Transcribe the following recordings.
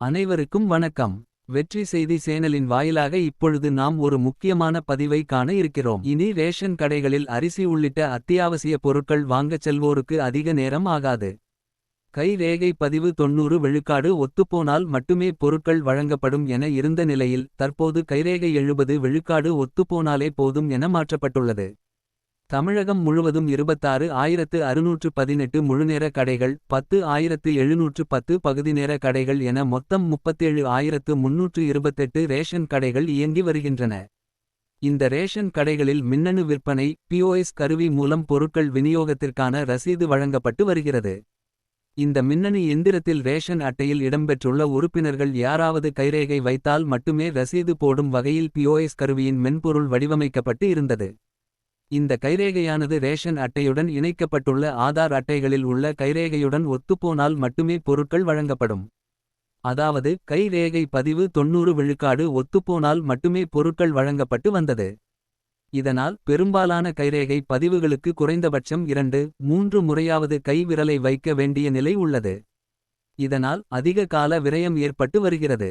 அனைவருக்கும் வணக்கம். வெற்றி செய்தி சேனலின் வாயிலாக இப்பொழுது நாம் ஒரு முக்கியமான பதிவை காண இருக்கிறோம். இனி ரேஷன் கடைகளில் அரிசி உள்ளிட்ட அத்தியாவசிய பொருட்கள் வாங்கச் செல்வோருக்கு அதிக நேரம் ஆகாது. கை ரேகை பதிவு தொன்னூறு விழுக்காடு ஒத்துப்போனால் மட்டுமே பொருட்கள் வழங்கப்படும் என இருந்த நிலையில் தற்போது கைரேகை எழுபது விழுக்காடு ஒத்துப்போனாலே போதும் என மாற்றப்பட்டுள்ளது. தமிழகம் முழுவதும் இருபத்தாறு ஆயிரத்து அறுநூற்று பதினெட்டு முழுநேர கடைகள் பத்து ஆயிரத்து எழுநூற்று பத்து பகுதிநேர கடைகள் என மொத்தம் முப்பத்தேழு ஆயிரத்து முன்னூற்று இருபத்தெட்டு ரேஷன் கடைகள் இயங்கி வருகின்றன. இந்த ரேஷன் கடைகளில் மின்னணு விற்பனை பிஓஎஸ் கருவி மூலம் பொருட்கள் விநியோகத்திற்கான ரசீது வழங்கப்பட்டு வருகிறது. இந்த மின்னணு எந்திரத்தில் ரேஷன் அட்டையில் இடம்பெற்றுள்ள உறுப்பினர்கள் யாராவது கைரேகை வைத்தால் மட்டுமே ரசீது போடும் வகையில் பிஓஎஸ் கருவியின் மென்பொருள் வடிவமைக்கப்பட்டு இருந்தது. இந்த கைரேகையானது ரேஷன் அட்டையுடன் இணைக்கப்பட்டுள்ள ஆதார் அட்டைகளில் உள்ள கைரேகையுடன் ஒத்துப்போனால் மட்டுமே பொருட்கள் வழங்கப்படும். அதாவது கைரேகை பதிவு தொன்னூறு விழுக்காடு ஒத்துப்போனால் மட்டுமே பொருட்கள் வழங்கப்பட்டு வந்தது. இதனால் பெரும்பாலான கைரேகை பதிவுகளுக்கு குறைந்தபட்சம் இரண்டு மூன்று முறையாவது கைவிரலை வைக்க வேண்டிய நிலை உள்ளது. இதனால் அதிக கால விரயம் ஏற்பட்டு வருகிறது.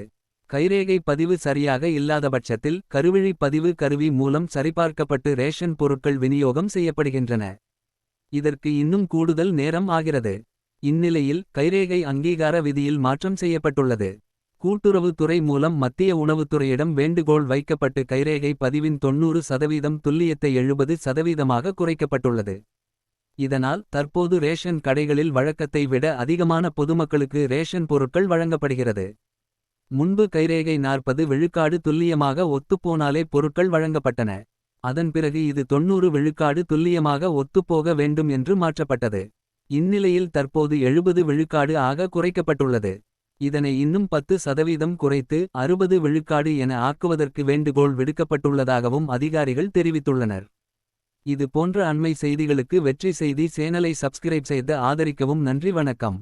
கைரேகை பதிவு சரியாக இல்லாதபட்சத்தில் கருவிழி பதிவு கருவி மூலம் சரிபார்க்கப்பட்டு ரேஷன் பொருட்கள் விநியோகம் செய்யப்படுகின்றன. இதற்கு இன்னும் கூடுதல் நேரம் ஆகிறது. இந்நிலையில் கைரேகை அங்கீகார விதியில் மாற்றம் செய்யப்பட்டுள்ளது. கூட்டுறவுத்துறை மூலம் மத்திய உணவுத்துறையிடம் வேண்டுகோள் வைக்கப்பட்டு கைரேகை பதிவின் தொன்னூறு சதவீதம் துல்லியத்தை எழுபது சதவீதமாக குறைக்கப்பட்டுள்ளது. இதனால் தற்போது ரேஷன் கடைகளில் வழக்கத்தை விட அதிகமான பொதுமக்களுக்கு ரேஷன் பொருட்கள் வழங்கப்படுகிறது. முன்பு கைரேகை நாற்பது விழுக்காடு துல்லியமாக ஒத்துப்போனாலே பொருட்கள் வழங்கப்பட்டன. அதன் பிறகு இது தொன்னூறு விழுக்காடு துல்லியமாக ஒத்துப்போக வேண்டும் என்று மாற்றப்பட்டது. இந்நிலையில் தற்போது எழுபது விழுக்காடு ஆக குறைக்கப்பட்டுள்ளது. இதனை இன்னும் பத்து சதவீதம் குறைத்து அறுபது விழுக்காடு என ஆக்குவதற்கு வேண்டுகோள் விடுக்கப்பட்டுள்ளதாகவும் அதிகாரிகள் தெரிவித்துள்ளனர். இது போன்ற அண்மை செய்திகளுக்கு வெற்றி செய்தி சேனலை சப்ஸ்கிரைப் செய்து ஆதரிக்கவும் நன்றி வணக்கம்.